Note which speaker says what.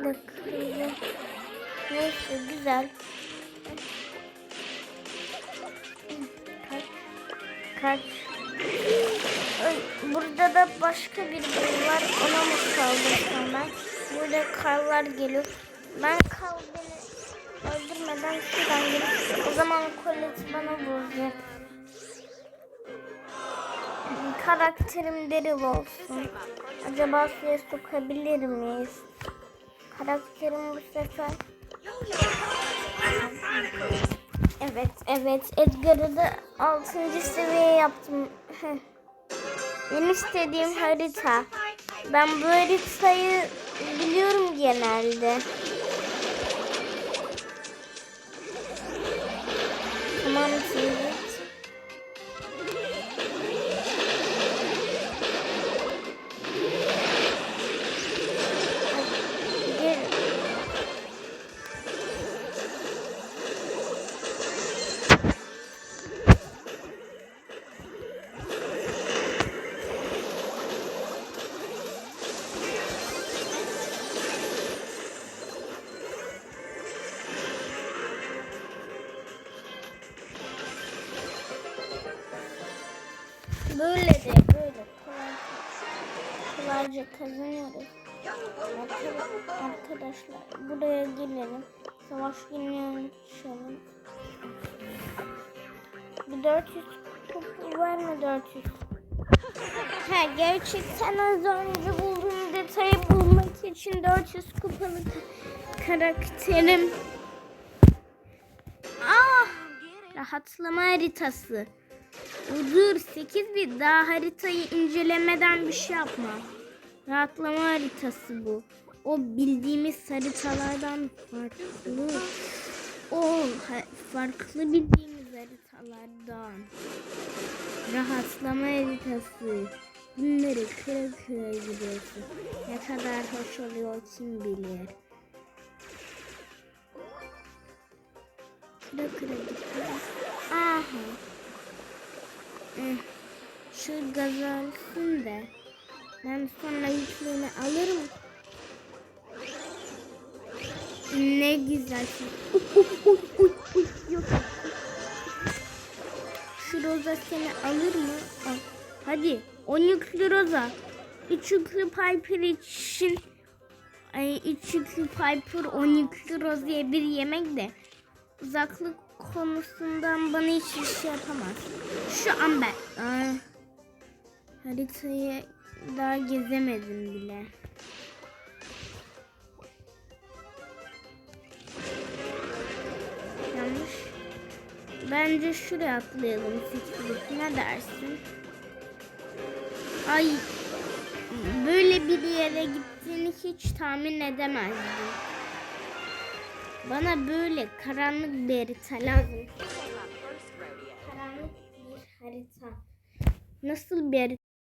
Speaker 1: E, güzel. Kaç. Kaç. Burada da başka bir biri var. Ona mı saldırsam ben? Burada karlar geliyor. Ben kal beni öldürmeden şuradan gelip o zaman Colette bana vuracak. Karakterim Daryl olsun. Acaba suya sokabilir miyiz? Karakterim bu sefer. Evet, evet. Edgar'ı da 6. seviye yaptım. Benim istediğim harita. Ben bu haritayı biliyorum genelde. Tamam şimdi. Böyle de böyle kolay, kolayca kazanıyoruz. Arka- Arkadaşlar buraya gelelim. Savaş günlerini açalım. Bir 400 kupa var mı 400? Ha gerçekten az önce bulduğum detayı bulmak için 400 kupalık karakterim. Ah! Rahatlama haritası. Dur 8 bir daha haritayı incelemeden bir şey yapma. Rahatlama haritası bu. O bildiğimiz haritalardan farklı. O farklı bildiğimiz haritalardan. Rahatlama haritası. Bunları kıra kıra gidiyorsun. Ne kadar hoş oluyor kim bilir. Kıra kıra gidiyor. Aha. Eh, Şu gazı alsın da ben sonra yüklerini alırım. Ne güzel. Şu roza seni alır mı? Al. Hadi 10 yüklü roza. 3 yüklü Piper için Ay 3 yüklü Piper 10 yüklü rozaya bir yemek de uzaklık konusundan bana hiçbir şey yapamaz. Şu an ben Aa, haritayı daha gezemedim bile. Yanlış. Bence şuraya atlayalım Sikrik. Ne dersin? Ay böyle bir yere gittiğini hiç tahmin edemezdim. Bana böyle karanlık bir harita lazım. Karanlık bir harita. Nasıl bir harita